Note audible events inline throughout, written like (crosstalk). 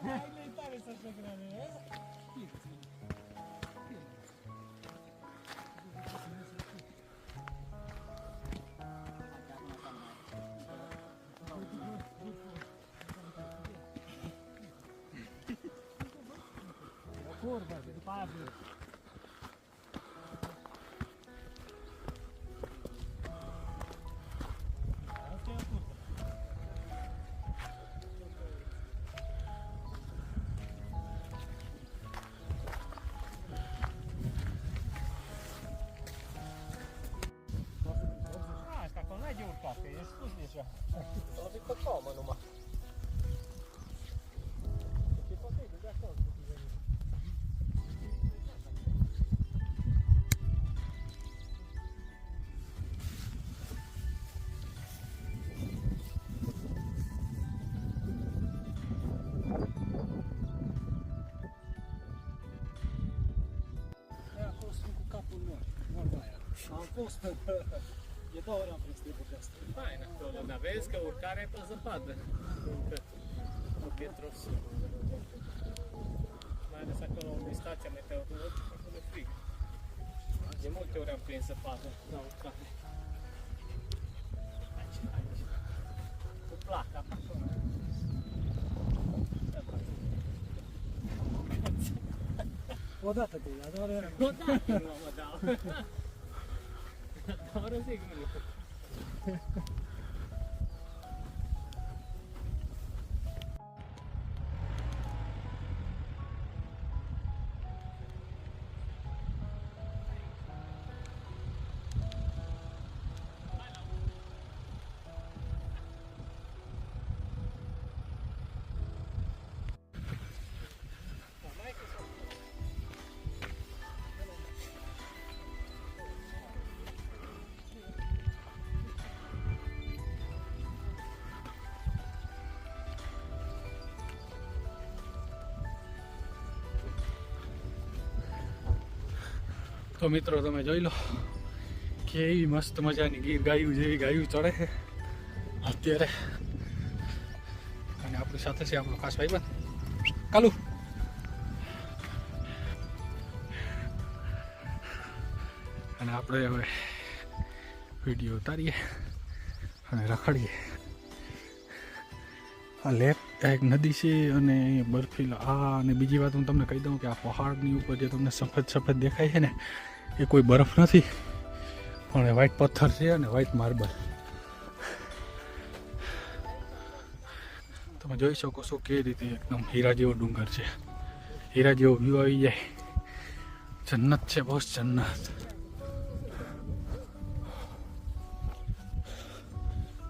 Alimentar essa graneza. Curva do pavio. já. Ela ficou calma no mar. É acolo sunt cu capul né? meu. Vorba aia. Am fost. (laughs) de două ori am prins tipul de asta. Fajne, to da vezi că urcarea e pe zăpadă. Încă Pe Pietros. Mai ales acolo unde e stația meteorologică, acolo e frig. De multe ori am prins zăpadă la urcare. Aici, aici. Cu placa pe acolo. Odată de ea, doar era. Odată nu mă dau. (laughs) Tamara segmento. તો મિત્રો, તમે જોઈ લો, કેવી મસ્ત મજાની ગીર ગાયું, જેવી ગાયું ચડે અત્યારે અને આપણી સાથે છે આપણો ખાસ ભાઈબંધ. કાલુ. અને આપણે હવે વીડિયો ઉતારીએ અને રખડીએ. આ લેક એક નદી છે અને બરફીલા આ અને બીજી વાત હું તમને કહી દઉં કે આ પહાડની ઉપર જે તમને સફેદ સફેદ દેખાય છે ને, એ કોઈ બરફ નથી. પણ એ વ્હાઈટ પથ્થર છે અને વ્હાઈટ માર્બલ તમે જોઈ શકો છો કે રીતે એકદમ હીરા જેવો ડુંગર છે. હીરા જેવો વ્યૂ આવી જાય. જન્નત છે બસ જન્નત.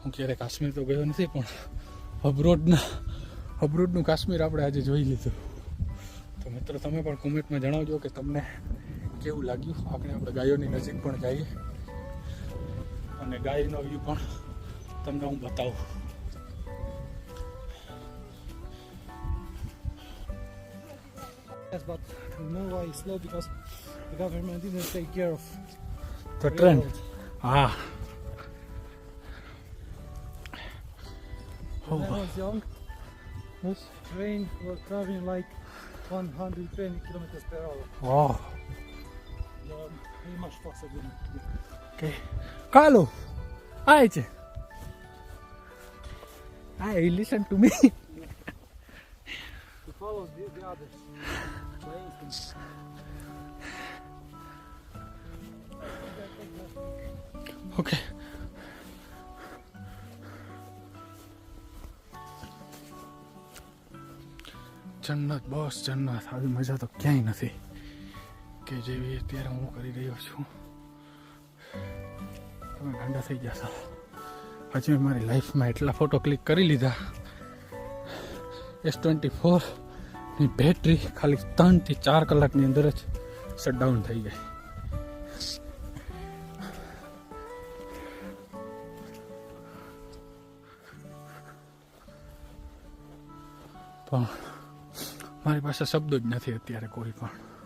હું ક્યારે કાશ્મીર તો ગયો નથી પણ અબરોડના અબ્રોડનું કાશ્મીર આપણે આજે જોઈ લીધું. તો મિત્રો તમે પણ કોમેન્ટમાં જણાવજો કે તમને કેવું લાગ્યું? આપણે આપણે ગાયોની નજીક પણ જઈએ. અને ગાયનો વ્યૂ પણ તમને હું બતાવું. Yes, but move why slow because the government didn't take care of તો train railroad. Oh when Hold I was on. young, this train was traveling like 120 kilometers per hour. Wow. No, much faster than Okay. Carlo, Aici. Hey, listen to me. to follow the, the others. Okay. જન્નત, બસ જન્નત. આવી મજા તો ક્યાંય નથી. કે જેવી અત્યારે હું કરી રહ્યો છું. તમે ઠંડા થઈ ગયા છો. હજી મેં મારી લાઈફમાં એટલા ફોટો ક્લિક કરી લીધા. એસ ટ્વેન્ટી ફોરની બેટરી ખાલી ત્રણથી ચાર કલાકની અંદર જ શટડાઉન થઈ ગઈ. પણ મારી પાસે શબ્દો જ નથી અત્યારે કોઈ પણ.